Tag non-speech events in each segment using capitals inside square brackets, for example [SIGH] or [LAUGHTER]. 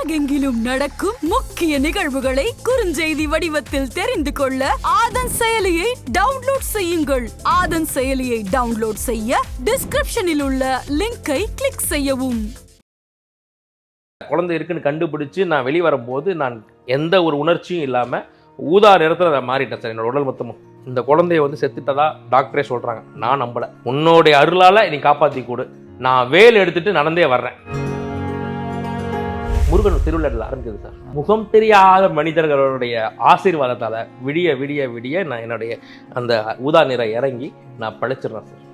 உலகெங்கிலும் நடக்கும் முக்கிய நிகழ்வுகளை குறுஞ்செய்தி வடிவத்தில் தெரிந்து கொள்ள ஆதன் செயலியை டவுன்லோட் செய்யுங்கள். ஆதன் செயலியை டவுன்லோட் செய்ய டிஸ்கிரிப்ஷனில் உள்ள லிங்கை கிளிக் செய்யவும். குழந்தை இருக்குன்னு கண்டுபிடிச்சு நான் வெளியே வரும்போது நான் எந்த ஒரு உணர்ச்சியும் இல்லாமல் ஊதா நிறத்தில் நான் மாறிட்டேன் சார். என்னோட உடல் மொத்தமும். இந்த குழந்தைய வந்து செத்துட்டதா டாக்டரே சொல்கிறாங்க நான் நம்பலை. உன்னோடைய அருளால் நீ காப்பாற்றி கொடு. நான் வேல் எடுத்துட்டு நடந்தே வர்றேன். முருகன் திருவிழாவில் ஆரம்பிக்குது சார். முகம் தெரியாத மனிதர்களுடைய ஆசீர்வாதத்தால் விடிய விடிய விடிய நான் என்னுடைய அந்த ஊதா நிற இறங்கி நான் படைச்சிடுறேன் சார்.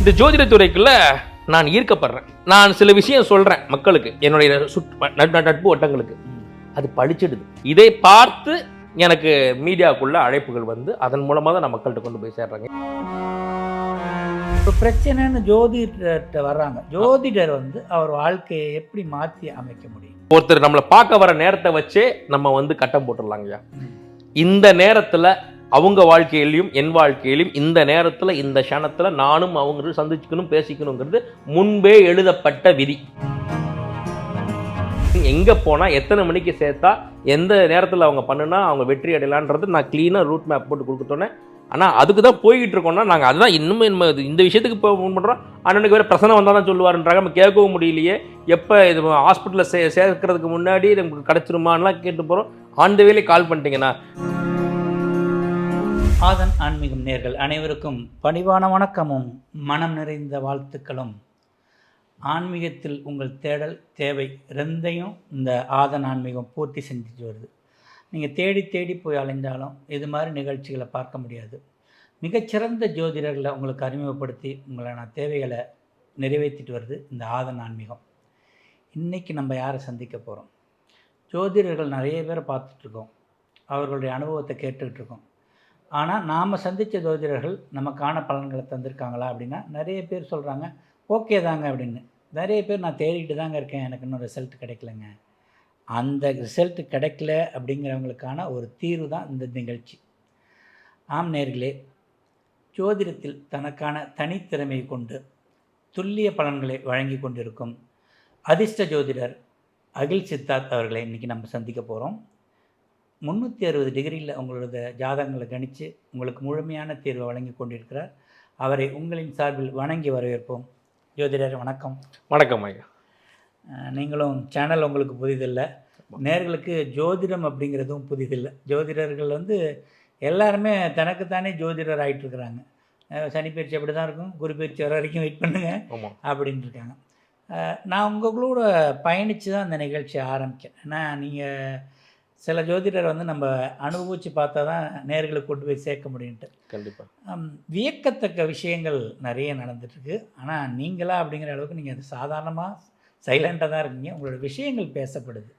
இந்த ஜோதிட துறைக்குள்ள நான் ஈர்க்கப்படுறேன். நான் சில விஷயம் சொல்றேன் மக்களுக்கு என்னுடைய சுட் நட்பு வட்டங்களுக்கு. அது பழிச்சிடுது. இதை பார்த்து எனக்கு மீடியாவுக்குள்ள அழைப்புகள் வந்து அதன் மூலமாக தான் நான் மக்கள்கிட்ட கொண்டு போய் சேர்றாங்க. ஒரு பிரச்சனைன்னு ஜோதிடர்கிட்ட வர்றாங்க. ஜோதிடர் வந்து அவர் வாழ்க்கையை எப்படி மாற்றி அமைக்க முடியும்? ஒருத்தர் நம்மளை பார்க்க வர நேரத்தை வச்சே நம்ம வந்து கட்டம் போட்டுடலாங்கய்யா இந்த நேரத்தில் அவங்க வாழ்க்கையிலையும் என் வாழ்க்கையிலையும் இந்த நேரத்தில் இந்த க்ஷணத்தில் நானும் அவங்க சந்திச்சுக்கணும் பேசிக்கணுங்கிறது முன்பே எழுதப்பட்ட விதி. எங்கே போனால் எத்தனை மணிக்கு சேர்த்தா எந்த நேரத்தில் அவங்க பண்ணுனா அவங்க வெற்றி அடையலான்றது நான் க்ளீனாக ரூட் மேப் போட்டு கொடுத்துட்டோன்னே ஆனால் அதுக்கு தான் போய்கிட்டு இருக்கோம்னா நாங்கள் அதுதான் இன்னும் நம்ம இந்த விஷயத்துக்கு இப்போ ஃபோன் பண்ணுறோம் அண்ணனுக்கு வேறு பிரச்சனை வந்தால் தான் சொல்லுவாருன்றாங்க. நம்ம கேட்கவும் முடியலையே. எப்போ இது ஹாஸ்பிட்டலில் சே சேர்க்கறதுக்கு முன்னாடி நமக்கு கிடச்சிருமான்லாம் கேட்டு போகிறோம் ஆன் த வேலை கால் பண்ணிட்டீங்கண்ணா ஆதன் ஆன்மீகம் நேர்கள் அனைவருக்கும் பணிவான வணக்கமும் மனம் நிறைந்த வாழ்த்துக்களும். ஆன்மீகத்தில் உங்கள் தேடல் தேவை ரெண்டையும் இந்த ஆதன் ஆன்மீகம் பூர்த்தி செஞ்சுட்டு வருது. நீங்கள் தேடி தேடி போய் அலைந்தாலும் இது மாதிரி நிகழ்ச்சிகளை பார்க்க முடியாது. மிகச்சிறந்த ஜோதிடர்களை உங்களுக்கு அறிமுகப்படுத்தி உங்களான தேவைகளை நிறைவேற்றிட்டு வருது இந்த ஆதன் ஆன்மீகம். இன்றைக்கி நம்ம யாரை சந்திக்க போகிறோம் ஜோதிடர்கள் நிறைய பேரை பார்த்துட்ருக்கோம் அவர்களுடைய அனுபவத்தை கேட்டுக்கிட்டு இருக்கோம். ஆனால் நாம் சந்தித்த ஜோதிடர்கள் நமக்கான பலன்களை தந்திருக்காங்களா அப்படின்னா நிறைய பேர் சொல்கிறாங்க ஓகே தாங்க அப்படின்னு. நிறைய பேர் நான் தேடிட்டு தாங்க இருக்கேன். எனக்கு இன்னும் ரிசல்ட் கிடைக்கலங்க. அந்த ரிசல்ட் கிடைக்கல அப்படிங்கிறவங்களுக்கான ஒரு தீர்வு தான் இந்த நிகழ்ச்சி. ஆம் நேர்களே ஜோதிடத்தில் தனக்கான தனித்திறமையை கொண்டு துல்லிய பலன்களை வழங்கி கொண்டிருக்கும் அதிர்ஷ்ட ஜோதிடர் அகில் சித்தார்த் அவர்களை இன்றைக்கி நம்ம சந்திக்க போகிறோம் முந்நூற்றி அறுபது டிகிரியில் உங்களோட ஜாதகங்களை கணித்து உங்களுக்கு முழுமையான தீர்வை வழங்கி கொண்டிருக்கிறார். அவரை உங்களின் சார்பில் வணங்கி வரவேற்போம். ஜோதிடர் வணக்கம். வணக்கம் ஐயா. நீங்களும் சேனல் உங்களுக்கு புதிதில்லை. நேர்களுக்கு ஜோதிடம் அப்படிங்கிறதும் புதிதில்லை. ஜோதிடர்கள் வந்து எல்லாருமே தனக்குத்தானே ஜோதிடர் அஹ், சனி பயிற்சி அப்படி தான் இருக்கும். குரு பயிற்சி வர வரைக்கும் வெயிட் பண்ணுங்கள் அப்படின்னு இருக்காங்க நான் உங்களோட பயணித்து தான் அந்த நிகழ்ச்சியை ஆரம்பித்தேன் ஏன்னா நீங்கள் சில ஜோதிடர் வந்து நம்ம அனுபவித்து பார்த்தா தான் நேர்களுக்கு கொண்டு போய் சேர்க்க முடியுன்ட்டு கண்டிப்பாக வியக்கத்தக்க விஷயங்கள் நிறைய நடந்துட்டுருக்கு. ஆனால் நீங்களா அப்படிங்கிற அளவுக்கு நீங்கள் அது சாதாரணமாக சைலண்ட்டாக தான் இருக்கீங்க. உங்களோட விஷயங்கள் பேசப்படுது.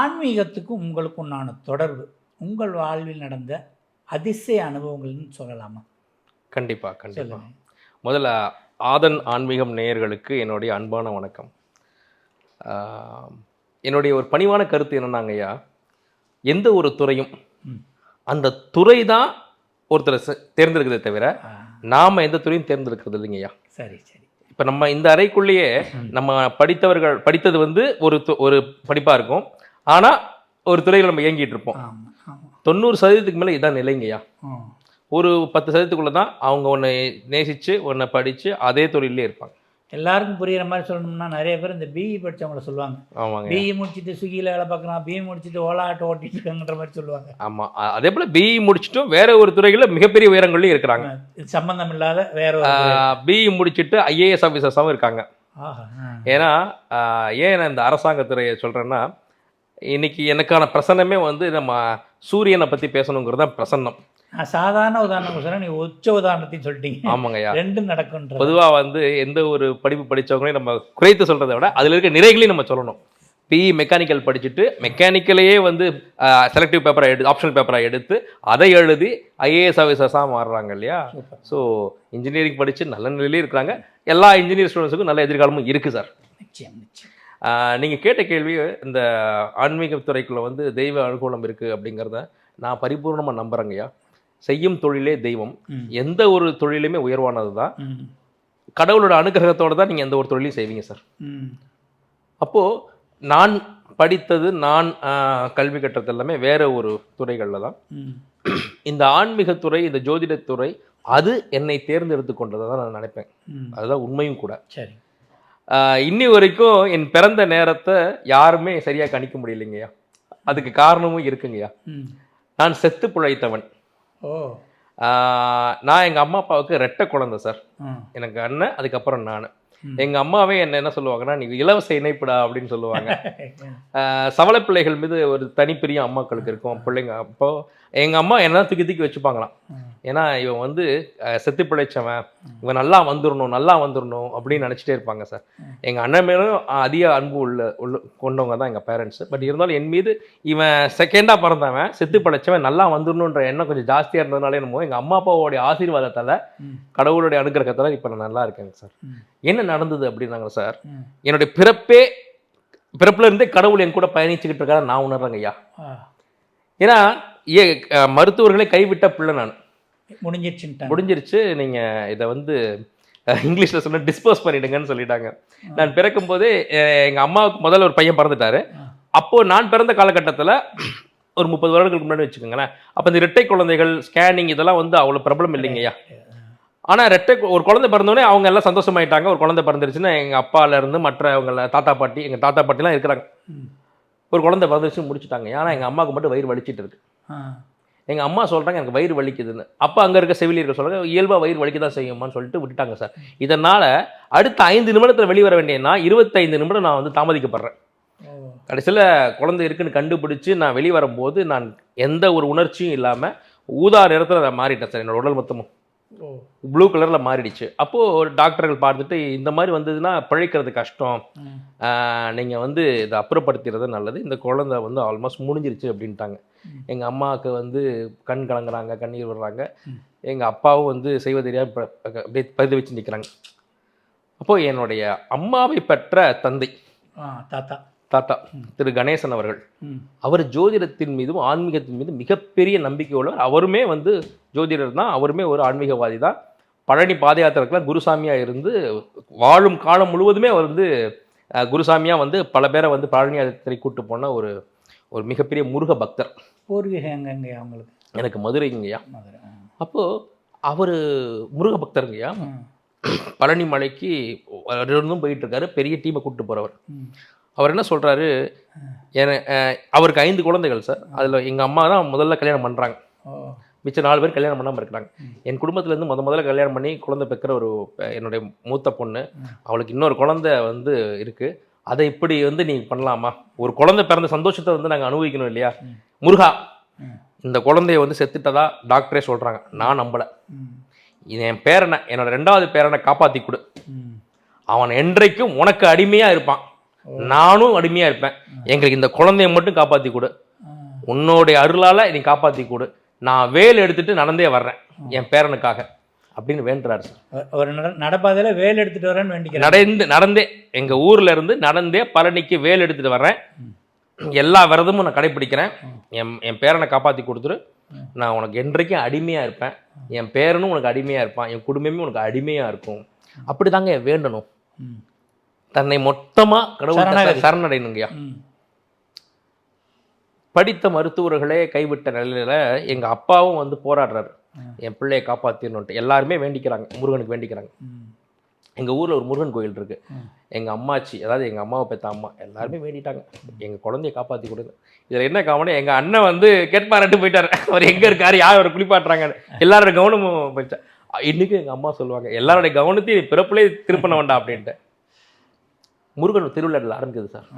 ஆன்மீகத்துக்கும் உங்களுக்கும் உண்டான தொடர்பு உங்கள் வாழ்வில் நடந்த அதிசய அனுபவங்கள்னு சொல்லலாமா? கண்டிப்பாக கண்டிப்பாக முதல்ல ஆதன் ஆன்மீகம் நேயர்களுக்கு என்னுடைய அன்பான வணக்கம். என்னுடைய ஒரு பணிவான கருத்து என்னன்னாங்க ஐயா எந்த ஒரு துறையும். அந்த துறை தான் ஒருத்தரை தேர்ந்தெடுக்கிறதே தவிர நாம் எந்த துறையும் தேர்ந்தெடுக்கிறது இல்லைங்க ஐயா. சரி சரி. இப்போ நம்ம இந்த அறைக்குள்ளேயே. நம்ம படித்தவர்கள் படித்தது வந்து ஒரு ஒரு படிப்பாக இருக்கும். ஆனால் ஒரு துறையில் நம்ம இயங்கிட்டு இருப்போம். தொண்ணூறு சதவீதத்துக்கு மேலே இதான் நிலைங்கய்யா ஒரு பத்து சதவீதத்துக்குள்ள தான் அவங்க ஒன்று நேசித்து ஒன்றை படித்து அதே தொழிலே இருப்பாங்க. எல்லாருக்கும் புரியுற மாதிரி சொல்லணும்னா நிறைய பேர் இந்த பிஇ படிச்சவங்கள சொல்லுவாங்க. ஆமாங்க. பிஇ முடிச்சுட்டு ஸ்விக்கியில் வேலை பார்க்குறான் பிஇ முடிச்சுட்டு ஓலா ஆட்டோ ஓட்டிட்டு இருக்காங்கன்ற மாதிரி சொல்லுவாங்க. ஆமாம் அதே போல் பிஇ முடிச்சிட்டும் வேற ஒரு துறைகளில் மிகப்பெரிய உயரங்கள்லையும் இருக்கிறாங்க. இது சம்பந்தம் இல்லாத வேற. பிஇ முடிச்சிட்டு ஐஏஎஸ் ஆஃபீஸர்ஸாகவும் இருக்காங்க. ஏன்னா ஏன் நான் இந்த அரசாங்கத்துறையை சொல்கிறேன்னா இன்னைக்கு எனக்கான பிரசன்னமே வந்து நம்ம சூரியனை பற்றி பேசணுங்கிறது தான் பிரசன்னம். நான் சாதாரண உதாரணம் சொன்னேன் நீ உச்ச உதாரணத்தையும் சொல்லிட்டீங்க. ஆமாங்கய்யா. ரெண்டும் நடக்கும்ன்ற பொதுவாக வந்து எந்த ஒரு படிப்பு படித்தவங்களையும் நம்ம குறைத்து சொல்கிறத விட அதில் இருக்க நிறைகளையும் நம்ம சொல்லணும். பிஇ மெக்கானிக்கல் படிச்சுட்டு மெக்கானிக்கலையே வந்து செலக்டிவ் பேப்பரை எடு ஆப்ஷனல் பேப்பரை எடுத்து அதை எழுதி ஐஏஎஸ் ஆஃபீஸர்ஸாக மாறுறாங்க இல்லையா? ஸோ இன்ஜினியரிங் படித்து நல்ல நிலையிலே இருக்காங்க எல்லா இன்ஜினியர் ஸ்டூடெண்ட்ஸுக்கும் நல்ல எதிர்காலமும் இருக்குது சார் நிச்சயம் நிச்சயம். நீங்கள் கேட்ட கேள்வி இந்த ஆன்மீக துறைக்குள்ள வந்து தெய்வ அனுகூலம் இருக்குது அப்படிங்கிறத நான் பரிபூர்ணமாக நம்புறேங்கய்யா. செய்யும் தொழிலே தெய்வம். எந்த ஒரு தொழிலுமே உயர்வானது தான் கடவுளோட அனுகிரகத்தோட தான் நீங்கள் எந்த ஒரு தொழிலையும் செய்வீங்க சார். அப்போது நான் படித்தது நான் கல்வி கற்றது எல்லாமே வேற ஒரு துறைகளில் தான். இந்த ஆன்மீகத்துறை இந்த ஜோதிடத்துறை அது என்னை தேர்ந்தெடுத்து கொண்டதை தான் நான் நினைப்பேன். அதுதான் உண்மையும் கூட. சரி. இன்னி வரைக்கும் என் பிறந்த நேரத்தை யாருமே சரியாக கணிக்க முடியலைங்கய்யா. அதுக்கு காரணமும் இருக்குங்கய்யா. நான் செத்து பிழைத்தவன். நான் எங்கள் அம்மா அப்பாவுக்கு ரெட்டை குழந்தை சார். எனக்கு அண்ணன் அதுக்கப்புறம் நான். ம். எங்கள் அம்மாவே என்ன என்ன சொல்லுவாங்கன்னா நீ இலவச இணைப்புடா அப்படின்னு சொல்லுவாங்க. [LAUGHS] சவலை பிள்ளைகள் மீது ஒரு தனிப்பிரியம் அம்மாக்களுக்கு இருக்கும். பிள்ளைங்க அப்போ எங்கள் அம்மா என்ன தூக்கி தூக்கி வச்சுப்பாங்களாம். ஏன்னா இவன் வந்து செத்து பிழைச்சவன். இவன் நல்லா வந்துடணும் நல்லா வந்துடணும் அப்படின்னு நினச்சிட்டே இருப்பாங்க சார். எங்கள் அண்ணன் மேலும் அதிக அன்பு உள்ள உள்ள கொண்டவங்க தான் எங்கள் பேரண்ட்ஸ் பட் இருந்தாலும் என் மீது இவன் செகண்டாக பிறந்தவன் செத்து பிழைச்சவன் நல்லா வந்துடணுன்ற எண்ணம் கொஞ்சம் ஜாஸ்தியாக இருந்ததுனால என்னமோ எங்கள் அம்மா அப்பாவோடைய ஆசீர்வாதத்தால். கடவுளுடைய அனுகிரகத்தால் இப்போ நான் நல்லா இருக்கேங்க சார். என்ன நடந்தது அப்படின்னாங்க சார். என்னுடைய பிறப்பே பிறப்புல இருந்தே கடவுள் என் கூட பயணிச்சுக்கிட்டு இருக்காரு நான் உணர்றேங்க ஐயா. ஏன்னா ஏ மருத்துவர்களை கைவிட்ட பிள்ளை நான். முடிஞ்சிருச்சுன்ட்டாங்க. முடிஞ்சிருச்சு நீங்க இதை வந்து இங்கிலீஷ்ல சொன்ன டிஸ்போஸ் பண்ணிடுங்கன்னு சொல்லிட்டாங்க. நான் பிறக்கும் போதே அஹ், எங்க அம்மாவுக்கு முதல்ல ஒரு பையன் பிறந்துட்டாரு. ஆ. அப்போ நான் பிறந்த காலகட்டத்துல ஒரு முப்பது வருடங்களுக்கு முன்னாடி வச்சுக்கோங்களேன். அப்ப இந்த இரட்டை குழந்தைகள் ஸ்கேனிங் இதெல்லாம் வந்து அவ்வளவு பிரபலம் இல்லைங்கய்யா ஆனா ரெட்டை ஒரு குழந்தை பிறந்தோடனே அவங்க எல்லாம் சந்தோஷமாயிட்டாங்க. ஒரு குழந்தை பிறந்துருச்சுன்னா எங்க அப்பால இருந்து மற்ற அவங்க தாத்தா பாட்டி எங்க தாத்தா பாட்டிலாம் இருக்கிறாங்க. ஒரு குழந்தை பிறந்துருச்சுன்னு முடிச்சுட்டாங்க. ஏன்னா எங்க அம்மாவுக்கு மட்டும் வயிறு வலிச்சிட்டு இருக்கு. ஆ. எங்க அம்மா சொல்றாங்க எனக்கு வயிறு வலிக்குதுன்னு. அப்ப அங்க இருக்க செவிலியர்கள் சொல்றாங்க இயல்பா வயிறு வலிக்க தான் செய்யுமான்னு சொல்லிட்டு விட்டுட்டாங்க சார். இதனால அடுத்த ஐந்து நிமிடத்துல வெளிவர வேண்டியனா இருபத்தைந்து நிமிடம் நான் வந்து தாமதிக்கப்படுறேன். கடைசியில் குழந்தை இருக்குன்னு கண்டுபிடிச்சு நான் வெளியே வரும்போது நான் எந்த ஒரு உணர்ச்சியும் இல்லாமல் ஊதா நிறத்தில் நான் மாறிட்டேன் சார் என்னோட உடல் மொத்தமும். ப்ளூ கலரில் மாறிடுச்சு. அப்போது டாக்டர்கள் பார்த்துட்டு இந்த மாதிரி வந்ததுன்னா பிழைக்கிறது கஷ்டம். நீங்கள் வந்து இதை அப்புறப்படுத்திடுறது நல்லது. இந்த குழந்தை வந்து ஆல்மோஸ்ட் முடிஞ்சிருச்சு அப்படின்ட்டாங்க. எங்கள் அம்மாவுக்கு வந்து கண் கலங்குறாங்க கண்ணீர் விடுறாங்க. எங்கள் அப்பாவும் வந்து செய்வது தெரியாம ப- ப- அப்படியே பரிது வச்சு நிற்கிறாங்க அப்போது என்னுடைய அம்மாவை பெற்ற தந்தை. தாத்தா. தாத்தா திரு கணேசன் அவர்கள். அவர் ஜோதிடத்தின் மீதும் ஆன்மீகத்தின் மீதும் மிகப்பெரிய நம்பிக்கை உள்ளவர் அவருமே வந்து ஜோதிடர் தான். அவருமே ஒரு ஆன்மீகவாதி தான். பழனி பாத யாத்திரைக்கெல்லாம் குருசாமியாக இருந்து வாழும் காலம் முழுவதுமே அவர் வந்து அஹ், குருசாமியா வந்து பல பேரை வந்து பழனி யாத்திரை கூட்டு போன ஒரு ஒரு மிகப்பெரிய முருக பக்தர். பூர்வீகம் அவங்களுக்கு எனக்கு மதுரைங்கய்யா மதுரை. அப்போது அவர் முருக பக்தருங்கய்யா. பழனி மலைக்கு இருந்தும் போயிட்டு இருக்காரு. பெரிய டீமை கூப்பிட்டு போகிறவர். அவர் என்ன சொல்கிறாரு அவருக்கு ஐந்து குழந்தைகள் சார். அதில் எங்கள் அம்மா தான் முதல்ல கல்யாணம் பண்ணுறாங்க ஓ. மிச்ச நாலு பேர் கல்யாணம் பண்ணாமல் இருக்கிறாங்க. என் குடும்பத்துலேருந்து முத முதல்ல கல்யாணம் பண்ணி குழந்தை பெக்கிற ஒரு என்னுடைய மூத்த பொண்ணு. அவளுக்கு இன்னொரு குழந்தை வந்து இருக்குது அதை இப்படி வந்து நீ பண்ணலாமா? ஒரு குழந்தை பிறந்த சந்தோஷத்தை வந்து நாங்கள் அனுபவிக்கணும் இல்லையா. முருகா. இந்த குழந்தைய வந்து செத்துட்டதா டாக்டரே சொல்கிறாங்க நான் நம்பலை. என் பேரனை என்னோட ரெண்டாவது பேரனை காப்பாற்றி கொடு. அவன் என்றைக்கும் உனக்கு அடிமையாக இருப்பான். நானும் அடிமையாக இருப்பேன். எங்களுக்கு இந்த குழந்தைய மட்டும் காப்பாற்றி கொடு. உன்னோடைய அருளால நீ காப்பாற்றி கொடு. நான் வேல் எடுத்துட்டு நடந்தே வர்றேன். என் பேரனுக்காக அப்படின்னு வேண்டுறாரு சார். ஒரு- ஒரு நட நடப்பாதையில வேல் எடுத்துட்டு வரேன்னு வேண்டிக்கிறேன். நடந்து நடந்தே எங்க ஊர்ல இருந்து நடந்தே பழனிக்கு வேல் எடுத்துட்டு வர்றேன். எல்லா விரதமும் நான் கடைப்பிடிக்கிறேன் என் என் பேரனை காப்பாற்றி கொடுத்துரு. நான் உனக்கு என்றைக்கும் அடிமையா இருப்பேன். என் பேரனும் உனக்கு அடிமையா இருப்பான். என் குடும்பமே உனக்கு அடிமையா இருக்கும். அப்படிதாங்க வேண்டணும். ம். தன்னை மொத்தமா கடவுள். சரணடையணுங்கய்யா. படித்த மருத்துவர்களே கைவிட்ட நிலையில எங்க அப்பாவும் வந்து போராடுறாரு. என் பிள்ளையை காப்பாத்திடணுன்ட்டு. எல்லாருமே வேண்டிக்கிறாங்க. முருகனுக்கு வேண்டிக்கிறாங்க. ம். எங்க ஊர்ல ஒரு முருகன் கோயில் இருக்கு. ம். எங்க அம்மாச்சி அதாவது எங்க அம்மாவை பெத்த அம்மா எல்லாருமே வேண்டிட்டாங்க. எங்க குழந்தைய காப்பாத்தி கொடுங்க. இதுல என்ன கவனம் எங்க அண்ணன் வந்து கேட்பாரட்டு போயிட்டாரு. அவர் எங்க இருக்காரு யார் அவர் குளிப்பாட்டுறாங்க எல்லாரோட கவனமும் போயிடுச்சு. இன்னைக்கு எங்க அம்மா சொல்லுவாங்க எல்லாரோட கவனத்தையும் பிறப்புலே திருப்பண வேண்டாம் அப்படின்ட்டு. முருகன் திருவிழாவில் ஆரம்பிக்குது சார்.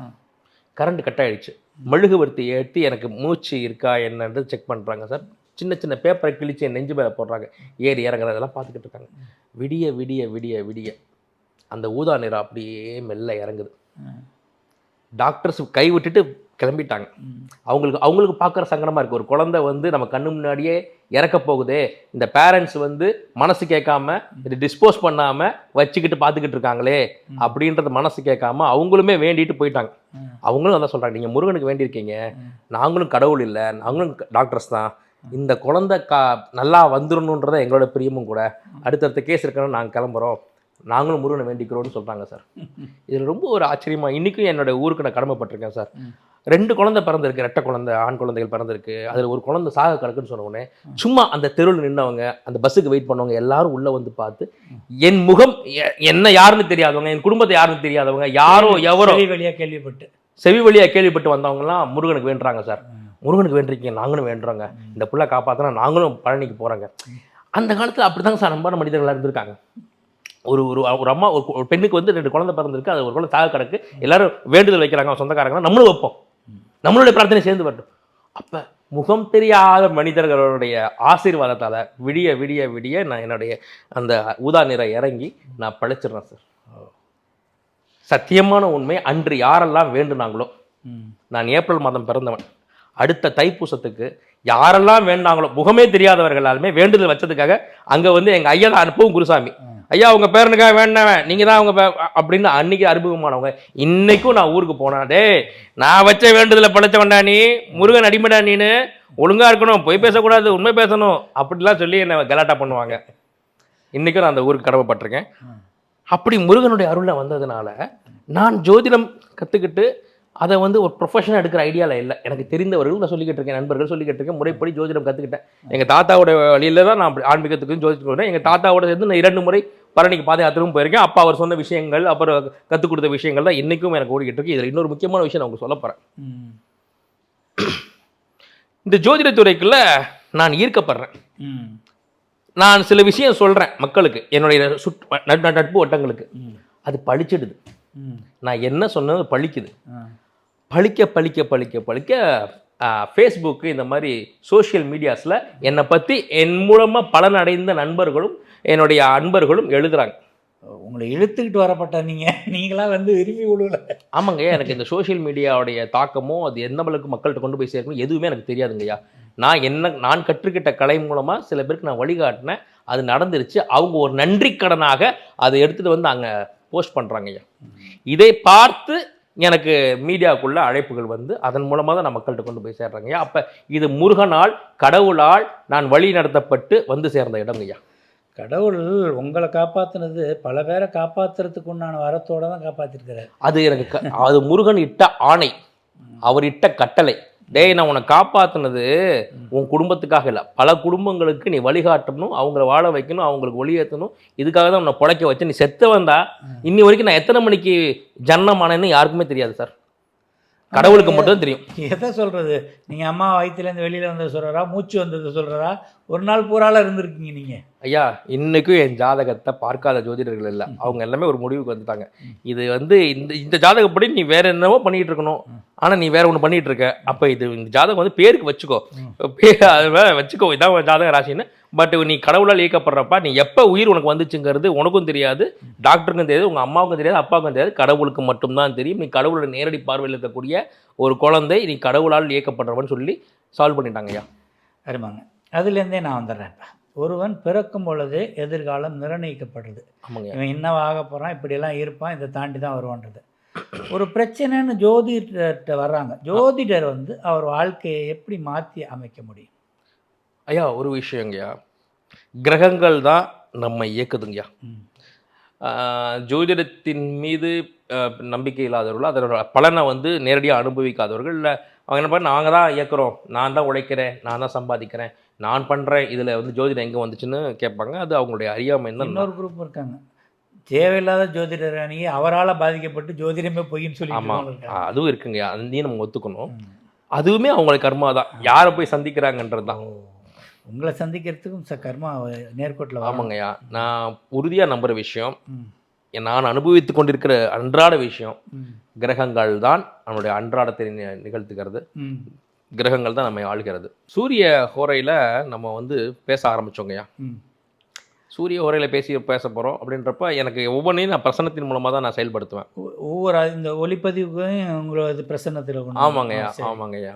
கரண்ட் கட் ஆயிடுச்சு. மெழுகுவர்த்தி ஏற்றி எனக்கு மூச்சு இருக்கா என்னன்றது செக் பண்ணுறாங்க சார். சின்ன சின்ன பேப்பரை கிழிச்சு என் நெஞ்சு மேலே போடுறாங்க. ஏறி இறங்குறதெல்லாம் பார்த்துக்கிட்டு இருக்காங்க. விடிய விடிய விடிய விடிய அந்த ஊதா நிறம் அப்படியே மெல்ல இறங்குது. டாக்டர்ஸ் கை விட்டுட்டு கிளம்பிட்டாங்க. அவங்களுக்கு அவங்களுக்கு பார்க்குற சங்கடமாக இருக்குது ஒரு குழந்தை வந்து நம்ம கண்ணு முன்னாடியே இறக்க போகுதே இந்த பேரண்ட்ஸ் வந்து மனசு கேட்காம இது டிஸ்போஸ் பண்ணாமல் வச்சுக்கிட்டு பார்த்துக்கிட்டு இருக்காங்களே அப்படின்றது மனசு கேட்காம அவங்களுமே வேண்டிட்டு போயிட்டாங்க. அவங்களும் அதான் சொல்கிறாங்க நீங்கள் முருகனுக்கு வேண்டியிருக்கீங்க. நாங்களும் கடவுள் இல்லை நாங்களும் டாக்டர்ஸ் தான். இந்த குழந்தை கா நல்லா வந்துடணுன்றத எங்களோட பிரியமும் கூட. அடுத்தடுத்த கேஸ் இருக்கணும் நாங்கள் கிளம்புறோம். நாங்களும் முருகனை வேண்டிக்கிறோம்னு சொல்கிறாங்க சார். [LAUGHS] இதில் ரொம்ப ஒரு ஆச்சரியமா இன்றைக்கும் என்னோட ஊருக்கு நான் கடமைப்பட்டிருக்கேன் சார். ரெண்டு குழந்தை பிறந்திருக்கு ரெட்டை குழந்தை ஆண் குழந்தைகள் பிறந்திருக்கு. அதில் ஒரு குழந்தை சாக கிடக்குன்னு சொன்ன உடனே சும்மா அந்த தெருவில் நின்னவங்க அந்த பஸ்ஸுக்கு வெயிட் பண்ணவங்க எல்லாரும் உள்ளே வந்து பார்த்து என் முகம் என்ன யாருன்னு தெரியாதவங்க என் குடும்பத்தை யாருன்னு தெரியாதவங்க யாரோ எவரோ. செவி வழியா கேள்விப்பட்டு. செவி வழியா கேள்விப்பட்டு வந்தவங்கலாம் முருகனுக்கு வேண்டுறாங்க சார். முருகனுக்கு வேண்டிருக்கீங்க நாங்களும் வேண்டுறோங்க. இந்த புள்ள காப்பாத்தினா நாங்களும் பழனிக்கு போறாங்க. அந்த காலத்துல அப்படிதாங்க சார் நம்பான மனிதர்களாக இருந்திருக்காங்க. ஒரு ஒரு ஒரு அம்மா ஒரு பெண்ணுக்கு வந்து ரெண்டு குழந்தை பிறந்திருக்கு அது ஒரு குழந்தை சாக கிடக்கு எல்லாரும் வேண்டுதல் வைக்கிறாங்க அவங்க சொந்தக்காரங்க நம்மளும் வைப்போம். நம்மளுடைய பிரார்த்தனை சேர்ந்து வரட்டும். அப்ப முகம் தெரியாத மனிதர்களுடைய ஆசீர்வாதத்தால விடிய விடிய விடிய நான் என்னுடைய அந்த ஊதா நிற இறங்கி நான் பழிச்சிடுறேன் சார் சத்தியமான உண்மை அன்று யாரெல்லாம் வேண்டுனாங்களோ. நான் ஏப்ரல் மாதம் பிறந்தவன். அடுத்த தைப்பூசத்துக்கு யாரெல்லாம் வேண்டாங்களோ முகமே தெரியாதவர்களாலுமே வேண்டுதல் வச்சதுக்காக அங்க வந்து எங்க ஐயா தான் அனுப்பவும் குருசாமி. ஐயா உங்கள் பேரனுக்காக வேண்டவன் நீங்கள் தான் அவங்க பே- அப்படின்னு அன்னைக்கு அறிமுகமானவங்க. இன்னைக்கும் நான் ஊருக்கு போனேன். டேய் நான் வச்ச வேண்டுதலை படைச்சவன்டா நீ. முருகன் அடிமடா நீனு. ஒழுங்காக இருக்கணும். பொய் பேசக்கூடாது. உண்மை பேசணும். அப்படிலாம் சொல்லி என்னை கலாட்டா பண்ணுவாங்க. இன்றைக்கும் நான் அந்த ஊருக்கு கடமைப்பட்டிருக்கேன். அப்படி முருகனுடைய அருளை வந்ததுனால நான் ஜோதிடம் கற்றுக்கிட்டு அதை வந்து ஒரு ப்ரொஃபஷனாக எடுக்கிற ஐடியாவில் இல்லை. எனக்கு தெரிந்தவர்கள் நான் சொல்லிக்கிட்டு இருக்கேன். நண்பர்கள் சொல்லிக்கிட்டு இருக்கேன். முறைப்படி ஜோதிடம் கற்றுக்கிட்டேன் எங்கள் தாத்தாவோட வழியில் தான் நான் ஆன்மீகத்துக்கு ஜோதிடம் எங்கள் தாத்தாவோட சேர்ந்து நான் இரண்டு முறை பழனிக்கு பாத யாத்திரையும் போயிருக்கேன் அப்பா அவர் சொன்ன விஷயங்கள் அப்புறம் கற்றுக் கொடுத்த விஷயங்கள் தான் இன்றைக்கும் எனக்கு ஓடிக்கிட்டு இருக்கு இதில் இன்னொரு முக்கியமான விஷயம் நான் உங்களுக்கு சொல்ல போகிறேன். இந்த ஜோதிடத்துறைக்குள்ள நான் ஈர்க்கப்படுறேன். நான் சில விஷயம் சொல்கிறேன் மக்களுக்கு என்னுடைய சுட் நட்- நட்- நட்பு வட்டங்களுக்கு. அது பழிச்சிடுது. நான் என்ன சொன்னது பழிக்குது. பழிக்க பழிக்க பழிக்க பழிக்க ஃபேஸ்புக்கு இந்த மாதிரி சோஷியல் மீடியாஸில் என்னை பற்றி என் மூலமாக பலனடைந்த நண்பர்களும் என்னுடைய அன்பர்களும் எழுதுறாங்க. உங்களை இழுத்துக்கிட்டு வரப்பட்ட நீங்க நீங்களா வந்து விரும்பி விழுவல ஆமாங்க எனக்கு இந்த சோஷியல் மீடியாவுடைய தாக்கமோ அது எந்த அளவுக்கு மக்கள்கிட்ட கொண்டு போய் சேர்க்கணும் எதுவுமே எனக்கு தெரியாதுங்கய்யா. நான் என்ன நான் கற்றுக்கிட்ட கலை மூலமாக சில பேருக்கு நான் வழிகாட்டினேன் அது நடந்துருச்சு. அவங்க ஒரு நன்றி கடனாக அதை எடுத்துகிட்டு வந்து அங்கே போஸ்ட் பண்ணுறாங்கய்யா இதை பார்த்து எனக்கு மீடியாக்குள்ள அழைப்புகள் வந்து அதன் மூலமாக தான் நான் மக்கள்கிட்ட கொண்டு போய் சேர்றாங்கய்யா அப்போ இது முருகனால் கடவுளால் நான் வழி நடத்தப்பட்டு வந்து சேர்ந்த இடங்கய்யா கடவுள் உங்களை காப்பாத்துனது பல பேரை காப்பாத்துறதுக்கு உண்டான வரத்தோட தான் காப்பாத்திருக்கிறாரு. அது எனக்கு அது முருகன் இட்ட ஆணை. அவர் இட்ட கட்டளை. டேய் நான் உன்னை காப்பாத்துனது உன் குடும்பத்துக்காக இல்லை. பல குடும்பங்களுக்கு நீ வழிகாட்டணும் அவங்கள வாழ வைக்கணும் அவங்களுக்கு ஒளியேற்றணும் இதுக்காக தான் உன்னை பொழைக்க வச்சு நீ செத்து வந்தா இன்னி வரைக்கும் நான் எத்தனை மணிக்கு ஜன்னமானேன்னு யாருக்குமே தெரியாது சார். கடவுளுக்கு மட்டும் தெரியும். எதை சொல்றது? நீங்கள் அம்மா வயிற்றுலேருந்து வெளியில வந்தது சொல்கிறா மூச்சு வந்தது சொல்கிறா ஒரு நாள் பூரால இருந்திருக்கீங்க நீங்க. ஐயா இன்னைக்கும் என் ஜாதகத்தை பார்க்காத ஜோதிடர்கள் இல்லை. அவங்க எல்லாமே ஒரு முடிவுக்கு வந்துட்டாங்க. இது வந்து இந்த இந்த ஜாதகப்படி நீ வேற என்னவோ பண்ணிட்டு இருக்கணும். ஆனா நீ வேற ஒன்று பண்ணிட்டு இருக்க. அப்ப இது இந்த ஜாதகம் வந்து பேருக்கு வச்சுக்கோ. பே- அது வேற வச்சுக்கோ. இதான் ஜாதக ராசின்னு. பட் நீ கடவுளால் இயக்கப்படுறப்ப நீ எப்போ உயிர் உனக்கு வந்துச்சுங்கிறது உனக்கும் தெரியாது டாக்டருக்கும் தெரியாது உங்க அம்மாவுக்கும் தெரியாது அப்பாவுக்கும் தெரியாது கடவுளுக்கு மட்டும்தான் தெரியும். நீ கடவுளோட நேரடி பார்வையில் இருக்கக்கூடிய ஒரு குழந்தை நீ கடவுளால் இயக்கப்படுறவன்னு சொல்லி சால்வ் பண்ணிட்டாங்க ஐயா. அருமாங்க. அதுலேருந்தே நான் வந்துடுறேன். இப்ப. ஒருவன் பிறக்கும் பொழுதே எதிர்காலம் நிர்ணயிக்கப்படுறது. இவன் என்னவாக போகிறான் இப்படியெல்லாம் இருப்பான் இதை தாண்டி தான் வருவான்றது. ஒரு பிரச்சனைன்னு ஜோதிடர்கிட்ட வர்றாங்க. ஜோதிடர் வந்து அவர் வாழ்க்கையை எப்படி மாற்றி அமைக்க முடியும்? ஐயா ஒரு விஷயங்கய்யா கிரகங்கள் தான் நம்ம இயக்குதுங்கய்யா ஜோதிடத்தின் மீது நம்பிக்கை இல்லாதவர்கள் அதனோட பலனை வந்து நேரடியாக அனுபவிக்காதவர்கள் இல்லை அவங்க என்ன பண்ண நாங்கள் தான் இயக்குறோம் நான் தான் உழைக்கிறேன் நான் தான் சம்பாதிக்கிறேன் நான் பண்ணுறேன் இதில் வந்து ஜோதிடம் எங்கே வந்துச்சுன்னு கேட்பாங்க. அது அவங்களுடைய அறியாமை தான். இன்னொரு குரூப் இருக்காங்க. தேவையில்லாத ஜோதிடர் அணியை அவரால் பாதிக்கப்பட்டு ஜோதிடமே பொய்ன்னு சொல்லி ஆமாம் அதுவும் இருக்குங்கய்யா அதையும் நம்ம ஒத்துக்கணும். அதுவுமே அவங்களுக்கு கர்மா தான். யாரை போய் சந்திக்கிறாங்கன்றது தான். உங்களை சந்திக்கிறதுக்கும் ச கர்மா நேர்கோட்டில் ஆமாங்கய்யா நான் உறுதியாக நம்புகிற விஷயம் நான் அனுபவித்து கொண்டிருக்கிற அன்றாட விஷயம் கிரகங்கள் தான் நம்மளுடைய அன்றாடத்தை நி- நிகழ்த்துகிறது. ம். கிரகங்கள் தான் நம்மை ஆள்கிறது. சூரிய ஹோரையில் நம்ம வந்து பேச ஆரம்பிச்சோங்கய்யா ம். சூரிய ஹோரையில் பேசி பேச போகிறோம் அப்படின்றப்ப எனக்கு ஒவ்வொன்றையும் நான் பிரசனத்தின் மூலமாக தான் நான் செயல்படுத்துவேன். ஒவ்வொரு இந்த ஒளிப்பதிவுக்கும் உங்களோட பிரசன்னத்தில் கொண்டு ஆமாங்கய்யா. ஆமாங்கய்யா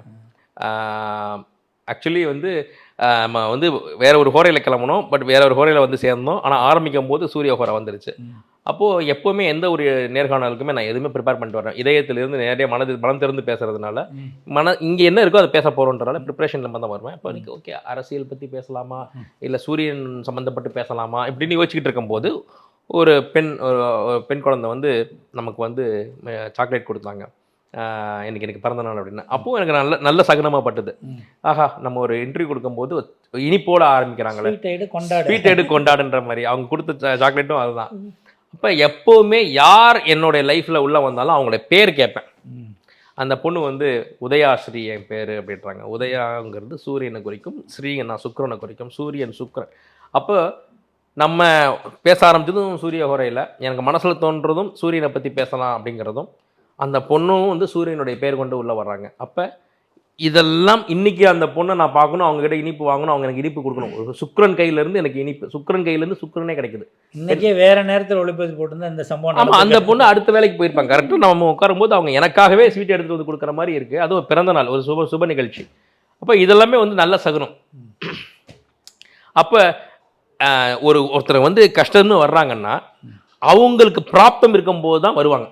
ஆக்சுவலி வந்து நம்ம வந்து வேற ஒரு ஹோரையில் கிளம்பணும் பட் வேற ஒரு ஹோரையில் வந்து சேர்ந்தோம். ஆனால் ஆரம்பிக்கும் போது சூரிய ஹோரை வந்துருச்சு. அப்போது எப்போவுமே எந்த ஒரு நேர்காணலுக்குமே நான் எதுவுமே ப்ரிப்பேர் பண்ணிட்டு வரேன் இதயத்திலிருந்து நேரடியாக மனது மனம் திறந்து பேசுறதுனால. மன இங்கே என்ன இருக்கோ அதை பேச போகிறோன்றனால ப்ரிப்பரேஷன் நம்ம தான் வருவேன். இப்போ எனக்கு ஓகே அரசியல் பற்றி பேசலாமா? இல்லை சூரியன் சம்மந்தப்பட்டு பேசலாமா? இப்படின்னு யோசிச்சுக்கிட்டு இருக்கும்போது ஒரு பெண் ஒரு பெண் குழந்தை வந்து நமக்கு வந்து சாக்லேட் கொடுத்தாங்க. எனக்கு எனக்கு பிறந்த நாள் அப்படின்னு. அப்போது எனக்கு நல்ல நல்ல சகனமாக பட்டுது. ஆஹா நம்ம ஒரு இன்டர்வியூ கொடுக்கும்போது இனிப்போட ஆரம்பிக்கிறாங்களே. ஸ்வீட் எடு கொண்டாடுன்ற மாதிரி. அவங்க கொடுத்த சாக்லேட்டும் அதுதான். அப்போ எப்போவுமே யார் என்னுடைய லைஃப்பில் உள்ளே வந்தாலும் அவங்களோட பேர் கேட்பேன். அந்த பொண்ணு வந்து உதயாஸ்ரீ என் பேர் அப்படின்றாங்க. உதயாங்கிறது சூரியனை குறிக்கும் ஸ்ரீங்கன்னா சுக்கிரனை குறிக்கும் சூரியன் சுக்கிரன். அப்போ நம்ம பேச ஆரம்பிச்சதும் சூரிய ஹோரையில் எனக்கு மனசில் தோன்றதும் சூரியனை பற்றி பேசலாம் அப்படிங்கிறதும் அந்த பொண்ணும் வந்து சூரியனுடைய பேர் கொண்டு உள்ளே வர்றாங்க. அப்போ இதெல்லாம் இன்னைக்கு அந்த பொண்ணை நான் பார்க்கணும் அவங்க கிட்ட இனிப்பு வாங்கணும் அவங்க எனக்கு இனிப்பு கொடுக்கணும். சுக்கிரன் கையிலேருந்து எனக்கு இனிப்பு சுக்கிரன் கையிலேருந்து சுக்கிரனே கிடைக்குது. இன்னைக்கே வேற நேரத்தில் ஒளிப்பதிவு போட்டிருந்தா இந்த சம்பவம் ஆமா அந்த. பொண்ணு அடுத்த வேலைக்கு போயிருப்பாங்க. கரெக்டாக நம்ம உட்காரும்போது அவங்க எனக்காகவே ஸ்வீட் எடுத்துட்டு வந்து கொடுக்குற மாதிரி இருக்கு. அது ஒரு பிறந்த நாள் ஒரு சுப சுப நிகழ்ச்சி. அப்போ இதெல்லாமே வந்து நல்ல சகுனம். அப்போ ஒரு ஒருத்தர் வந்து கஷ்டம்னு வர்றாங்கன்னா அவங்களுக்கு பிராப்தம் இருக்கும்போது தான் வருவாங்க.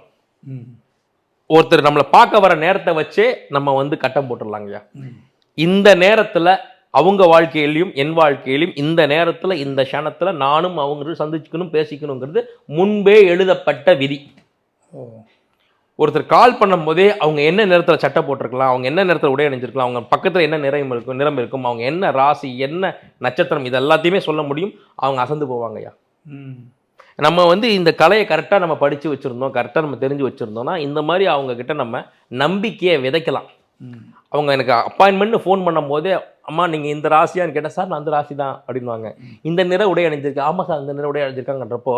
ஒருத்தர் நம்மளை பார்க்க வர நேரத்தை வச்சே நம்ம வந்து கட்டம் போட்டுடலாங்கய்யா. இந்த நேரத்துல அவங்க வாழ்க்கையிலையும் என் வாழ்க்கையிலையும் இந்த நேரத்துல இந்த க்ஷணத்துல நானும் அவங்க சந்திச்சுக்கணும் பேசிக்கணுங்கிறது முன்பே எழுதப்பட்ட விதி. ஒருத்தர் கால் பண்ணும்போதே அவங்க என்ன நேரத்தில் சட்டை போட்டிருக்கலாம் அவங்க என்ன நேரத்தில் உடை அணிஞ்சிருக்கலாம் அவங்க பக்கத்தில் என்ன நிறம் இருக்கும் நிறம் இருக்கும் அவங்க என்ன ராசி என்ன நட்சத்திரம் இது எல்லாத்தையுமே சொல்ல முடியும். அவங்க அசந்து போவாங்கய்யா. நம்ம வந்து இந்த கலையை கரெக்டாக நம்ம படித்து வச்சுருந்தோம் கரெக்டாக நம்ம தெரிஞ்சு வச்சுருந்தோம்னா இந்த மாதிரி அவங்க கிட்ட நம்ம நம்பிக்கையை விதைக்கலாம். அவங்க எனக்கு அப்பாயின்மெண்ட் ஃபோன் பண்ணும்போதே அம்மா நீங்கள் இந்த ராசியான்னு கேட்டால் சார் நான் அந்த ராசி தான் அப்படின்வாங்க இந்த நிற உடை அணிஞ்சிருக்கு ஆமாம் சார் இந்த நிற உடை அணிஞ்சிருக்காங்கன்றப்போ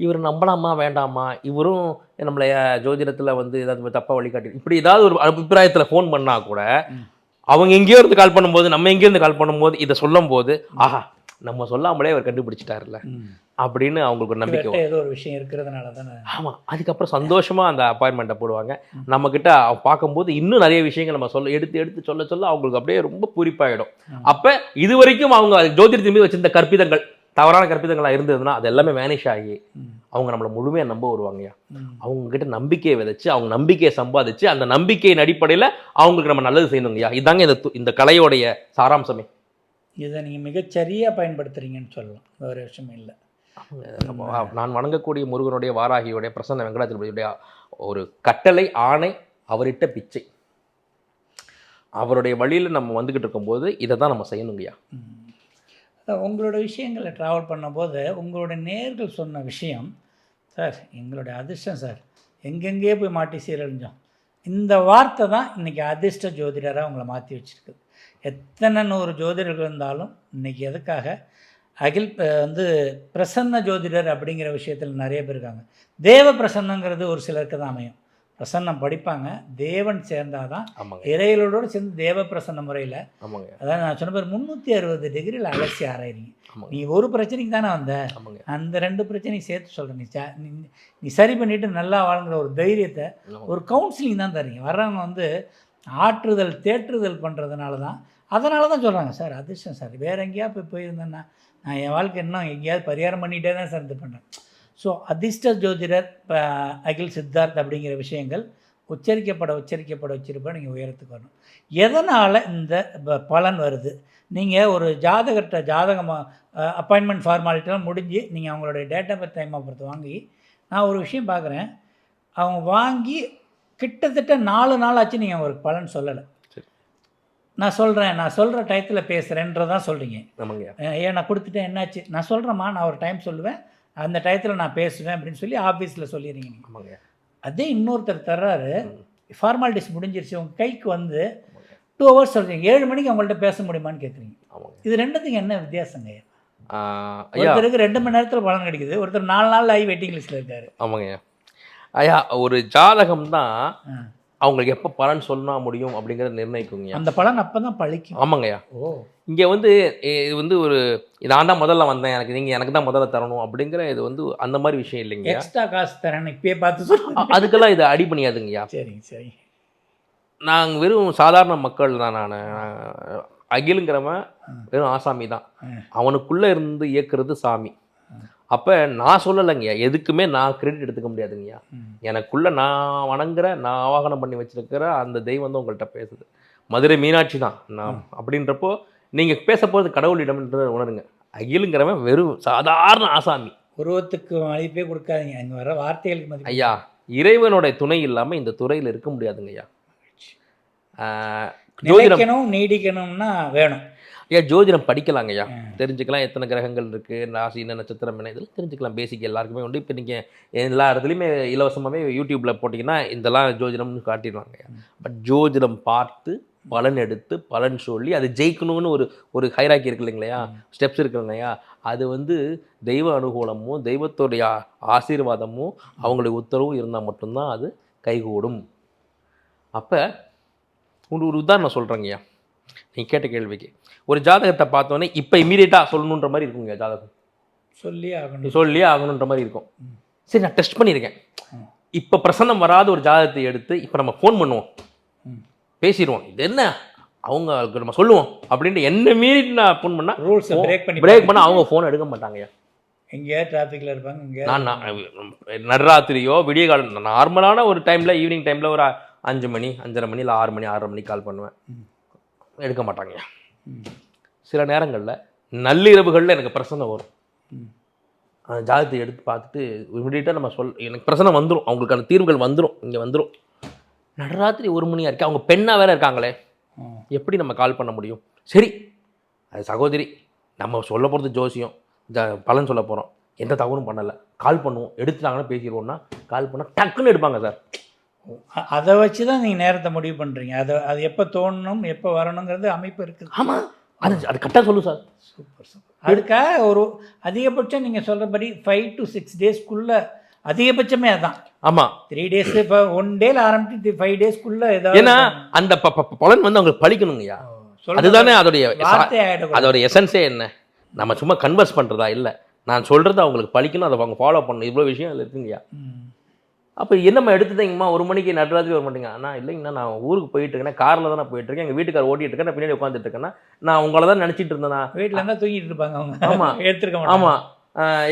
இவர் நம்பலாமா வேண்டாமா இவரும் நம்மளை ஜோதிடத்தில் வந்து ஏதாவது தப்பாக வழிகாட்டி இப்படி ஏதாவது ஒரு அபிப்பிராயத்தில் ஃபோன் பண்ணால் கூட. அவங்க எங்கேயோ இருந்து கால் பண்ணும்போது நம்ம எங்கேயோ இருந்து கால் பண்ணும்போது இதை சொல்லும்போது ஆஹா நம்ம சொல்லாமலே அவர் கண்டுபிடிச்சிட்டாருல்ல. ம். அப்படின்னு அவங்களுக்கு ஒரு நம்பிக்கை ஏதோ ஒரு விஷயம் இருக்கிறதுனால தானே. ஆமாம் அதுக்கப்புறம் சந்தோஷமா அந்த அப்பாயின்மெண்ட்டை போடுவாங்க. நம்ம கிட்ட பார்க்கும்போது இன்னும் நிறைய விஷயங்கள் நம்ம சொல்ல எடுத்து எடுத்து சொல்ல சொல்ல அவங்களுக்கு அப்படியே ரொம்ப பூரிப்பாயிடும். அப்ப இது வரைக்கும் அவங்க ஜோதிடத்தின் மீது வச்சிருந்த கற்பிதங்கள் தவறான கற்பிதங்களா இருந்ததுன்னா அது எல்லாமே மேனிஷ் ஆகி. அவங்க நம்மளை முழுமையா நம்ப வருவாங்கய்யா. ம். அவங்க கிட்ட நம்பிக்கையை விதைச்சு அவங்க நம்பிக்கையை சம்பாதிச்சு அந்த நம்பிக்கையின் அடிப்படையில அவங்களுக்கு நம்ம நல்லது செய்யணுங்கய்யா. இதாங்க இந்த இந்த கலையோடைய சாராம்சமே. இதை நீங்கள் மிகச்சரியா பயன்படுத்துறீங்கன்னு சொல்லலாம். வேறு விஷயம் இல்லை. நான் வணங்கக்கூடிய முருகனுடைய வாராகியுடைய பிரசன்ன வெங்கடாச்சலபதியுடைய ஒரு கட்டளை ஆணை அவரிட்ட பிச்சை. அவருடைய வழியில் நம்ம வந்துக்கிட்டு இருக்கும்போது இதை தான் நம்ம செய்யணுங்கய்யா உங்களோட விஷயங்களை ட்ராவல் பண்ணும்போது உங்களோட நேர்கள் சொன்ன விஷயம் சார் எங்களுடைய அதிர்ஷ்டம் சார். எங்கெங்கேயோ போய் மாட்டி சீரழிஞ்சோம். இந்த வார்த்தை தான் இன்றைக்கி அதிர்ஷ்ட ஜோதிடராக உங்களை மாற்றி வச்சுருக்குது எத்தனை நூறு ஜோதிடர்கள் இருந்தாலும் இன்றைக்கி எதுக்காக அகில் வந்து பிரசன்ன ஜோதிடர் அப்படிங்கிற விஷயத்தில் நிறைய பேர் இருக்காங்க. தேவ பிரசன்னங்கிறது ஒரு சிலருக்கு தான் அமையும். பிரசன்னம் படிப்பாங்க. தேவன் சேர்ந்தாதான் ஆமாங்க. இறைகளோடு சேர்ந்து தேவ பிரசன்ன முறையில் அதான் நான் சொன்ன பேர் முந்நூற்றி அறுபது டிகிரியில் அலசி ஆராயிறீங்க. நீ ஒரு பிரச்சனைக்கு தானே வந்த? அந்த ரெண்டு பிரச்சனையும் சேர்த்து சொல்கிறேன் நீ ச- நீ- சரி பண்ணிட்டு நல்லா வாழ்ங்கிற ஒரு தைரியத்தை. ஒரு கவுன்சிலிங் தான் தரீங்க வர்றவங்க வந்து ஆற்றுதல் தேற்றுதல் பண்ணுறதுனால தான் அதனால தான் சொல்கிறாங்க சார் அதிர்ஷ்டம் சார். வேறு எங்கேயா போய் போயிருந்தேன்னா நான் என் வாழ்க்கை இன்னும் எங்கேயாவது பரிகாரம் பண்ணிகிட்டே தான் சார் இது பண்ணுறேன் ஸோ அதிர்ஷ்ட ஜோதிடர் இப்போ அகில் சித்தார்த் அப்படிங்கிற விஷயங்கள் உச்சரிக்கப்பட உச்சரிக்கப்பட உச்சரிப்பட நீங்கள் உயரத்துக்கு வரணும் எதனால் இந்த ப- பலன் வருது? நீங்கள் ஒரு ஜாதகத்தை ஜாதகமாக அப்பாயின்மெண்ட் ஃபார்மாலிட்டிலாம் முடிஞ்சு நீங்கள் அவங்களுடைய date of birth time of birth வாங்கி நான் ஒரு விஷயம் பார்க்குறேன் அவங்க வாங்கி கிட்டத்தட்ட நாலு நாள் ஆச்சு நீங்கள் ஒரு பலன் சொல்லலை. நான் சொல்கிறேன் நான் சொல்கிற டயத்தில் பேசுகிறேன்றதான் சொல்கிறீங்க ஏன் நான் கொடுத்துட்டேன் என்னாச்சு? நான் சொல்கிறேம்மா நான் ஒரு டைம் சொல்லுவேன். அந்த டயத்தில் நான் பேசுவேன் அப்படின்னு சொல்லி ஆஃபீஸில் சொல்லிடுறீங்க ஆமாங்க அதே இன்னொருத்தர் தர்றாரு. ஃபார்மாலிட்டிஸ் முடிஞ்சிருச்சு உங்கள் கைக்கு வந்து டூ ஹவர்ஸ் சொல்கிறீங்க ஏழு மணிக்கு அவங்கள்ட்ட பேச முடியுமான்னு கேட்குறீங்க ஆமாங்க இது ரெண்டுத்துக்கு என்ன வித்தியாசங்க ஒருத்தருக்கு ரெண்டு மணி நேரத்தில் பலன் கிடைக்குது. ஒருத்தர் நாலு நாள் ஆகி வெயிட்டிங் லிஸ்ட்டில் இருக்காரு. ஆமாங்கய்யா. ஐயா ஒரு ஜாதகம் தான். அவங்களுக்கு எப்போ பலன் சொல்ல முடியும் அப்படிங்கிறத நிர்ணயிக்குங்கய்யா அந்த பலன் அப்போ தான் பழிக்கும் ஆமாங்கய்யா ஓ. இங்கே வந்து இது வந்து ஒரு நான் தான் முதல்ல வந்தேன் எனக்கு நீங்கள் எனக்கு தான் முதல்ல தரணும் அப்படிங்கிற இது வந்து அந்த மாதிரி விஷயம் இல்லைங்க எக்ஸ்ட்ரா காசு தரேன் இப்பயே பார்த்து சொல்லுங்க. அதுக்கெல்லாம் இது அடி பண்ணியாதுங்கய்யா சரிங்க சரி. நாங்கள் வெறும் சாதாரண மக்கள் தான் நான். அகிலுங்கிறவன் வெறும் ஆசாமி தான். அவனுக்குள்ளே இருந்து இயக்குறது சாமி. அப்போ நான் சொல்லலைங்கய்யா. எதுக்குமே நான் கிரெடிட் எடுத்துக்க முடியாதுங்கய்யா. எனக்குள்ள நான் வணங்குற நான் ஆவாகனம் பண்ணி வச்சிருக்கிற அந்த தெய்வம் வந்து உங்கள்கிட்ட பேசுது. மதுரை மீனாட்சி தான். நான் அப்படின்றப்போ நீங்கள் பேச போகிறது கடவுளிடம்ன்றதை உணருங்க. அகிலுங்கிறவன் வெறும் சாதாரண ஆசாமி. உருவத்துக்கு மதிப்பே கொடுக்காதீங்க. அங்கே வர வார்த்தைகளுக்கு மதிப்பு ஐயா இறைவனுடைய துணை இல்லாமல் இந்த துறையில் இருக்க முடியாதுங்க ஐயா நீடிக்கணும்னா வேணும். ஐயா ஜோதிடம் படிக்கலாங்க ஐயா ம். தெரிஞ்சுக்கலாம் எத்தனை கிரகங்கள் இருக்கு ராசி என்ன நட்சத்திரம் என்ன இதெல்லாம் தெரிஞ்சுக்கலாம். பேசிக் எல்லாருக்குமே உண்டு. இப்போ நீங்கள் எல்லா இடத்துலையுமே இலவசமாகவே யூடியூப்ல போட்டிங்கன்னா இதெல்லாம் ஜோதிடம்னு காட்டிடுவாங்க ஐயா பட் ஜோதிடம் பார்த்து பலன் எடுத்து பலன் சொல்லி அது ஜெயிக்கணும்னு ஒரு ஒரு ஹைராக்கி இருக்கு இல்லைங்களையா ஸ்டெப்ஸ் இருக்கு இல்லையா அது வந்து தெய்வ அனுகூலமும் தெய்வத்துடைய ஆசீர்வாதமும் அவங்களுடைய உத்தரவும் இருந்தால் மட்டும்தான் அது கைகூடும். அப்போ ஒரு உதாரணம் சொல்கிறேங்கய்யா நீ கேட்ட கேள்விக்கு. ஒரு ஜாதகத்தை பார்த்தோன்னே இப்போ இமீடியட்டாக சொல்லணுன்ற மாதிரி இருக்குங்க ஜாதகம். சொல்லி ஆகணும். சொல்லியே ஆகணுன்ற மாதிரி இருக்கும். சரி நான் டெஸ்ட் பண்ணியிருக்கேன். இப்போ பிரசன்னம் வராத ஒரு ஜாதகத்தை எடுத்து இப்போ நம்ம ஃபோன் பண்ணுவோம். பேசிடுவோம். இது என்ன? அவங்க நம்ம சொல்லுவோம். அப்படின்ட்டு என்ன மீறி நான் ஃபோன் பண்ணால் ரூல்ஸை பிரேக் பண்ணி பிரேக் பண்ண அவங்க ஃபோன் எடுக்க மாட்டாங்கய்யா எங்கேயா டிராஃபிக்கில் இருப்பாங்க இங்கே நான் நடுராத்திரியோ விடிய காலம் நார்மலான ஒரு டைமில் ஈவினிங் டைமில் ஒரு அஞ்சு மணி அஞ்சரை மணி இல்லை ஆறு மணி ஆறரை மணி கால் பண்ணுவேன். எடுக்க மாட்டாங்கய்யா சில நேரங்களில் நள்ளிரவுகளில் எனக்கு பிரச்சனை வரும். அந்த ஜாதகத்தை எடுத்து பார்த்துட்டு இமிடியேட்டாக நம்ம சொல் எனக்கு பிரச்சனை வந்துடும் அவங்களுக்கான தீர்வுகள் வந்துடும் இங்கே வந்துடும் நடராத்திரி ஒரு மணியாக இருக்கு அவங்க பெண்ணாக வேற இருக்காங்களே. எப்படி நம்ம கால் பண்ண முடியும்? சரி அது சகோதரி நம்ம சொல்ல போகிறது ஜோசியம். ஜ பலன் சொல்ல போகிறோம் எந்த தவறும் பண்ணலை. கால் பண்ணுவோம். எடுத்துட்டாங்கன்னா பேசிடுவோம்னா கால் பண்ணால் டக்குன்னு எடுப்பாங்க சார். அதை வச்சு தான் நீங்கள் நேரத்தை முடிவு பண்ணுறீங்க அதை அது எப்போ தோணணும் எப்போ வரணுங்கிறது அமைப்பு இருக்குது. ஆமாம் அது அது கரெக்டாக சொல்லு சார். Super super. அதுக்காக ஒரு அதிகபட்சம் நீங்கள் சொல்கிறபடி ஃபைவ் டு சிக்ஸ் டேஸ்க்குள்ளே அதிகபட்சமே அதான். ஆமாம் த்ரீ டேஸ் இப்போ ஒன் டேல ஆரம்பிச்சு ஃபைவ் டேஸ்க்குள்ளே ஏன்னா ஏதாவது அந்த ப- ப- பலன் வந்து அவங்களுக்கு பழிக்கணுங்கய்யா அதுதானே அதோடைய அதோட எசன்ஸே என்ன? நம்ம சும்மா கன்வர்ஸ் பண்ணுறதா இல்லை. நான் சொல்கிறது அவங்களுக்கு பழிக்கணும் அதை அவங்க ஃபாலோ பண்ணணும். இவ்வளோ விஷயம் அதில் இருக்குங்கய்யா. அப்போ என்னம்மா எடுத்துட்டீங்கம்மா ஒரு மணிக்கு நடுராத்திரி வர மாட்டீங்க? அண்ணா இல்லைங்கண்ணா நான் ஊருக்கு போயிட்டு இருக்கேன் காரில் தான் போயிட்டு இருக்கேன் எங்கள் வீட்டுக்கார ஓட்டிட்டு இருக்கேன் நான் பின்னாடி உட்காந்துட்டு இருக்கேன்னா நான் உங்களை தான் நினச்சிட்டு இருந்தேனா வீட்டில் இருந்தால் தூங்கிட்டு இருப்பாங்க அவங்க. ஆமா. [LAUGHS] எடுத்துருக்க ஆமாம்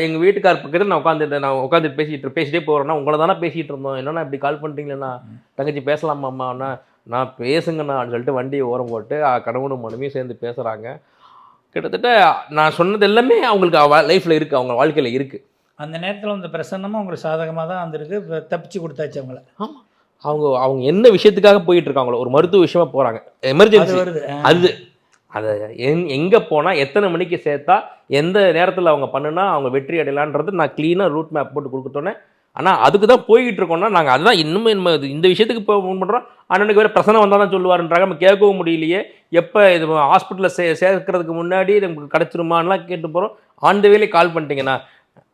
எங்கள் வீட்டுக்கார் பக்கத்தில் நான் உட்காந்துட்டு நான் உட்காந்துட்டு பேசிட்டு பேசிட்டே போகிறேன்னா உங்களை தானே பேசிகிட்டு இருந்தோம். என்னண்ணா இப்படி கால் பண்ணிட்டீங்களேண்ணா தங்கச்சி பேசலாமாம்மா அண்ணா நான் பேசுங்கண்ணா அப்படின்னு சொல்லிட்டு வண்டியை ஓரம் போட்டு கணவனும் மனைவியும் சேர்ந்து பேசுகிறாங்க கிட்டத்தட்ட நான் சொன்னது எல்லாமே அவங்களுக்கு லைஃப்பில் இருக்குது அவங்க வாழ்க்கையில் இருக்குது அந்த நேரத்தில் அந்த பிரசன்னமும் உங்களுக்கு சாதகமாக தான் வந்திருக்கு. தப்பிச்சு கொடுத்தாச்சு அவங்கள. ஆமாம் அவங்க அவங்க என்ன விஷயத்துக்காக போயிட்டு இருக்காங்களோ ஒரு மருத்துவ விஷயமா போகிறாங்க எமர்ஜென்சி வருது. அது அதை எங் எங்கே போனால் எத்தனை மணிக்கு சேர்த்தா எந்த நேரத்தில் அவங்க பண்ணுனா அவங்க வெற்றி அடையலான்றது நான் க்ளீனாக ரூட் மேப் போட்டு கொடுத்துட்டோன்னே ஆனால் அதுக்கு தான் போய்கிட்டு இருக்கோம்னா நாங்கள் அதுதான் இன்னுமே நம்ம இந்த விஷயத்துக்கு இப்போ ஃபோன் பண்ணுறோம் அண்ணனுக்கு வேறு பிரச்சனை வந்தால் தான் சொல்லுவாருன்றாங்க. நம்ம கேட்கவும் முடியலையே. எப்போ இது ஹாஸ்பிட்டலில் சே சேர்க்கறதுக்கு முன்னாடி நமக்கு கிடச்சிருமான்லாம் கேட்டு போகிறோம் ஆன் த வேலே கால் பண்ணிட்டீங்கண்ணா.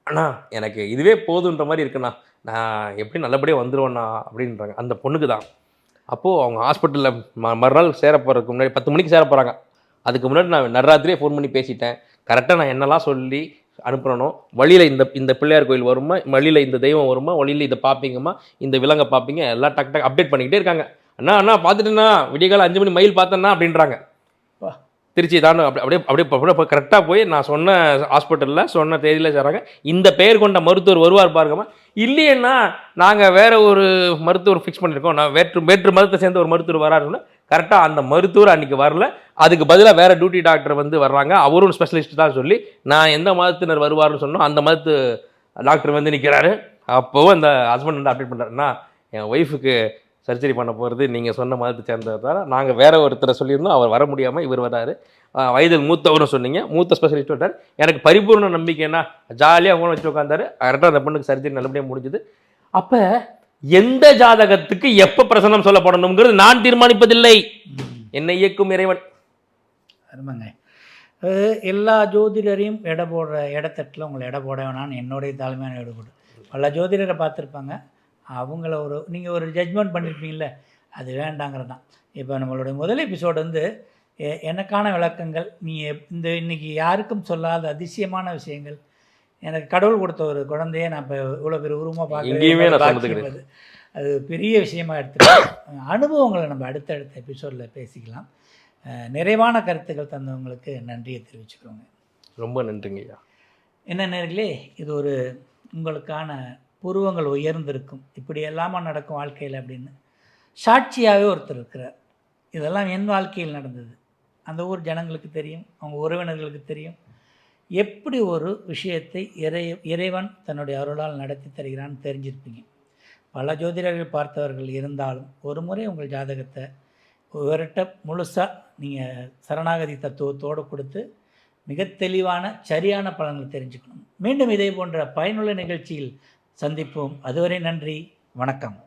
அண்ணா எனக்கு இதுவே போதுன்ற மாதிரி இருக்குண்ணா. நான் எப்படி நல்லபடியாக வந்துடுவேண்ணா அப்படின்றாங்க. அந்த பொண்ணுக்கு தான். அப்போது அவங்க ஹாஸ்பிட்டலில் ம மறுநாள் சேர போகிறதுக்கு முன்னாடி பத்து மணிக்கு சேர போகிறாங்க அதுக்கு முன்னாடி நான் நடுராத்திரியே ஃபோன் பண்ணி பேசிட்டேன். கரெக்டாக நான் என்னெல்லாம் சொல்லி அனுப்புறனோ வழியில் இந்த இந்த பிள்ளையார் கோயில் வருமா வழியில் இந்த தெய்வம் வருமா வழியில் இதை பார்ப்பீங்கம்மா இந்த விலங்கை பார்ப்பீங்க எல்லாம் டக் டக் அப்டேட் பண்ணிக்கிட்டே இருக்காங்க. அண்ணா அண்ணா பார்த்துட்டுண்ணா விடியகாலம் அஞ்சு மணி மயில் பார்த்தேன்னா அப்படின்றாங்க. திருச்சி தான் அப்படியே அப்படியே அப்படியே அப்படியே கரெக்டாக போய் நான் சொன்ன ஹாஸ்பிட்டலில் சொன்ன தேதியில் சேர்றாங்க இந்த பெயர் கொண்ட மருத்துவர் வருவார் பாருங்கம்மா. இல்லையன்னா நாங்கள் வேறு ஒரு மருத்துவர் ஃபிக்ஸ் பண்ணியிருக்கோம். நான் வேற்று வேற்று மதத்தை சேர்ந்த ஒரு மருத்துவர் வராருன்னு கரெக்டாக அந்த மருத்துவர் அன்றைக்கி வரல. அதுக்கு பதிலாக வேறு டியூட்டி டாக்டர் வந்து வர்றாங்க. அவரும் ஸ்பெஷலிஸ்ட் தான் சொல்லி நான் எந்த மதத்தினர் வருவார்னு சொன்னோம் அந்த மதத்து டாக்டர் வந்து நிற்கிறாரு அப்போவும் அந்த ஹஸ்பண்ட் வந்து அப்டேட் பண்ணுறாருன்னா என் ஒய்ஃபுக்கு சர்ஜரி பண்ண போகிறது நீங்கள் சொன்ன மதத்தை சேர்ந்ததால் நாங்கள் வேற ஒருத்தரை சொல்லியிருந்தோம் அவர் வர முடியாமல் இவர் வராரு. வயதில் மூத்தவரும் சொன்னீங்க மூத்த ஸ்பெஷலிஸ்ட் வந்தார் எனக்கு பரிபூர்ண நம்பிக்கைன்னா ஜாலியாக ஃபோன் வச்சு உட்காந்தாரு கரெக்டாக அந்த பொண்ணுக்கு சர்ஜரி நல்லபடியாக முடிஞ்சுது. அப்போ எந்த ஜாதகத்துக்கு எப்போ பிரசனம் சொல்லப்படணுங்கிறது நான் தீர்மானிப்பதில்லை. என்னை இயக்கும் இறைவன். அருமைங்க. எல்லா ஜோதிடரையும் எடை போடுற இடத்தட்டில் உங்களை எடை போட வேணான்னு என்னுடைய தாழ்மையான ஈடுபாடு பல ஜோதிடரை பார்த்துருப்பாங்க. அவங்கள ஒரு நீங்கள் ஒரு ஜட்ஜ்மெண்ட் பண்ணியிருப்பீங்கள அது வேண்டாங்கிறது தான் இப்போ நம்மளுடைய முதல் எபிசோடு வந்து எனக்கான விளக்கங்கள் நீ இந்த இன்னைக்கு யாருக்கும் சொல்லாத அதிசயமான விஷயங்கள். எனக்கு கடவுள் கொடுத்த ஒரு குழந்தைய நான் இப்போ இவ்வளோ பெரிய உருவமாக கிடையாது. அது பெரிய விஷயமா எடுத்துக்கலாம். [CLEARS THROAT] அனுபவங்களை நம்ம அடுத்தடுத்த எபிசோடில் பேசிக்கலாம். நிறைவான கருத்துக்கள் தந்தவங்களுக்கு நன்றியை தெரிவிச்சுக்கிறோங்க. ரொம்ப நன்றிங்க ஐயா என்ன நேர்களே இது ஒரு உங்களுக்கான புருவங்கள் உயர்ந்திருக்கும். இப்படி எல்லாமா நடக்கும் வாழ்க்கையில் அப்படின்னு. சாட்சியாகவே ஒருத்தர் இருக்கிறார். இதெல்லாம் என் வாழ்க்கையில் நடந்தது. அந்த ஊர் ஜனங்களுக்கு தெரியும் அவங்க உறவினர்களுக்கு தெரியும். எப்படி ஒரு விஷயத்தை இறை இறைவன் தன்னுடைய அருளால் நடத்தி தருகிறான்னு தெரிஞ்சிருப்பீங்க. பல ஜோதிடர்கள் பார்த்தவர்கள் இருந்தாலும் ஒரு முறை உங்கள் ஜாதகத்தை விரட்ட முழுசாக நீங்கள் சரணாகதி தத்துவத்தோடு கொடுத்து மிக தெளிவான சரியான பலன்களை தெரிஞ்சுக்கணும். மீண்டும் இதே போன்ற பயனுள்ள நிகழ்ச்சியில் சந்திப்போம். அதுவரை நன்றி. வணக்கம்.